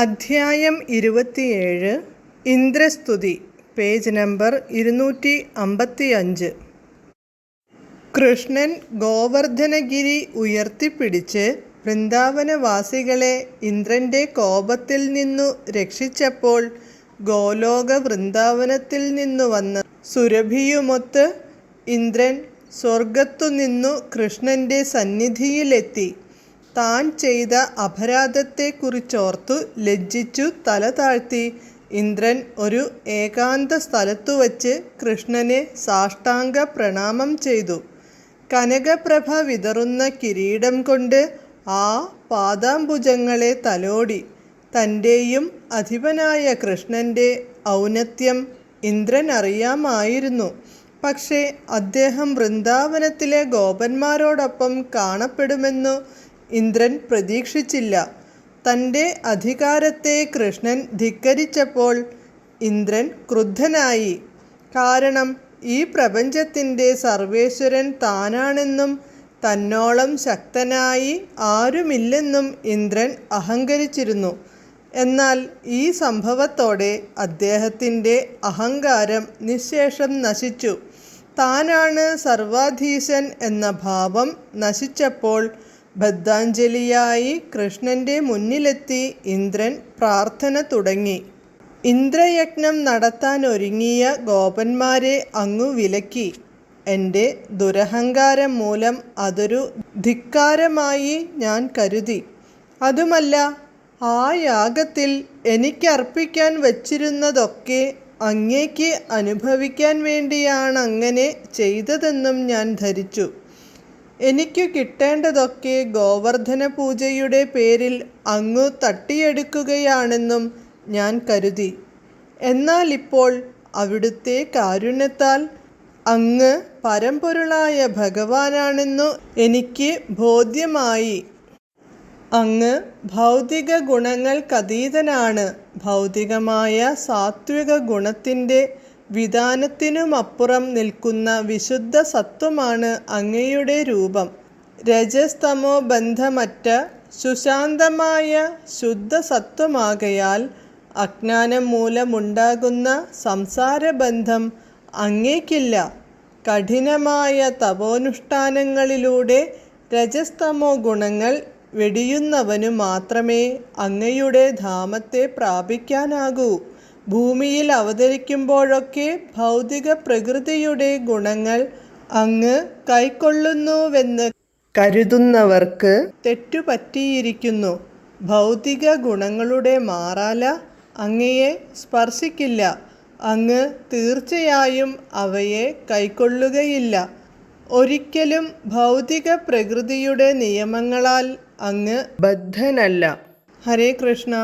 അധ്യായം ഇരുപത്തിയേഴ് ഇന്ദ്രസ്തുതി page number ഇരുന്നൂറ്റി അമ്പത്തി അഞ്ച് കൃഷ്ണൻ ഗോവർദ്ധനഗിരി ഉയർത്തിപ്പിടിച്ച് വൃന്ദാവനവാസികളെ ഇന്ദ്രന്റെ കോപത്തിൽ നിന്നു രക്ഷിച്ചപ്പോൾ ഗോലോക വൃന്ദാവനത്തിൽ നിന്നു വന്ന സുരഭിയുമൊത്ത് ഇന്ദ്രൻ സ്വർഗത്തു നിന്നു കൃഷ്ണന്റെ സന്നിധിയിലെത്തി. താൻ ചെയ്ത അപരാധത്തെക്കുറിച്ചോർത്തു ലജ്ജിച്ചു തല താഴ്ത്തി. ഇന്ദ്രൻ ഒരു ഏകാന്ത സ്ഥലത്തു വച്ച് കൃഷ്ണനെ സാഷ്ടാംഗ പ്രണാമം ചെയ്തു. കനകപ്രഭ വിതറുന്ന കിരീടം കൊണ്ട് ആ പാദാംബുജങ്ങളെ തലോടി. തന്റെയും അധിപനായ കൃഷ്ണന്റെ ഔന്നത്യം ഇന്ദ്രൻ അറിയാമായിരുന്നു. പക്ഷേ അദ്ദേഹം വൃന്ദാവനത്തിലെ ഗോപന്മാരോടൊപ്പം കാണപ്പെടുമെന്നു ഇന്ദ്രൻ പ്രതീക്ഷിച്ചില്ല. തന്റെ അധികാരത്തെ കൃഷ്ണൻ ധിക്കരിച്ചപ്പോൾ ഇന്ദ്രൻ ക്രുദ്ധനായി. കാരണം ഈ പ്രപഞ്ചത്തിന്റെ സർവേശ്വരൻ താനാണെന്നും തന്നോളം ശക്തനായി ആരുമില്ലെന്നും ഇന്ദ്രൻ അഹങ്കരിച്ചിരുന്നു. എന്നാൽ ഈ സംഭവത്തോടെ അദ്ദേഹത്തിന്റെ അഹങ്കാരം നിശേഷം നശിച്ചു. താനാണ് സർവാധീശൻ എന്ന ഭാവം നശിച്ചപ്പോൾ ബദ്ധാഞ്ജലിയായി കൃഷ്ണന്റെ മുന്നിലെത്തി ഇന്ദ്രൻ പ്രാർത്ഥന തുടങ്ങി. ഇന്ദ്രയജ്ഞം നടത്താൻ ഒരുങ്ങിയ ഗോപന്മാരെ അങ്ങു വിലക്കി. എന്റെ ദുരഹങ്കാരം മൂലം അതൊരു ധിക്കാരമായി ഞാൻ കരുതി. അതുമല്ല ആ യാഗത്തിൽ എനിക്കർപ്പിക്കാൻ വച്ചിരുന്നതൊക്കെ അങ്ങേക്ക് അനുഭവിക്കാൻ വേണ്ടിയാണ് അങ്ങനെ ചെയ്തതെന്നും ഞാൻ ധരിച്ചു. എനിക്കു കിട്ടേണ്ടതൊക്കെ ഗോവർദ്ധന പൂജയുടെ പേരിൽ അങ്ങു തട്ടിയെടുക്കുകയാണെന്നും ഞാൻ കരുതി. എന്നാൽ ഇപ്പോൾ അവിടുത്തെ കാരുണ്യത്താൽ അങ്ങ് പരമ്പൊരുളായ ഭഗവാനാണെന്നു എനിക്ക് ബോധ്യമായി. അങ്ങ് ഭൗതിക ഗുണങ്ങൾക്കതീതനാണ് ഭൗതികമായ സാത്വിക ഗുണത്തിന്റെ വിധാനത്തിനുമപ്പുറം നിൽക്കുന്ന വിശുദ്ധ സത്വമാണ് അങ്ങയുടെ രൂപം. രജസ്തമോ ബന്ധമറ്റ സുശാന്തമായ ശുദ്ധ സത്വമാകയാൽ അജ്ഞാനം മൂലമുണ്ടാകുന്ന സംസാരബന്ധം അങ്ങേക്കില്ല. കഠിനമായ തപോനുഷ്ഠാനങ്ങളിലൂടെ രജസ്തമോ ഗുണങ്ങൾ വെടിയുന്നവനു മാത്രമേ അങ്ങയുടെ ധാമത്തെ പ്രാപിക്കാനാകൂ. ഭൂമിയിൽ അവതരിക്കുമ്പോഴൊക്കെ ഭൗതിക പ്രകൃതിയുടെ ഗുണങ്ങൾ അങ്ങ് കൈക്കൊള്ളുന്നുവെന്ന് കരുതുന്നവർക്ക് തെറ്റുപറ്റിയിരിക്കുന്നു. ഭൗതിക ഗുണങ്ങളുടെ മാറാല അങ്ങയെ സ്പർശിക്കില്ല. അങ്ങ് തീർച്ചയായും അവയെ കൈക്കൊള്ളുകയില്ല. ഒരിക്കലും ഭൗതിക പ്രകൃതിയുടെ നിയമങ്ങളാൽ അങ്ങ് ബദ്ധനല്ല. ഹരേ കൃഷ്ണ.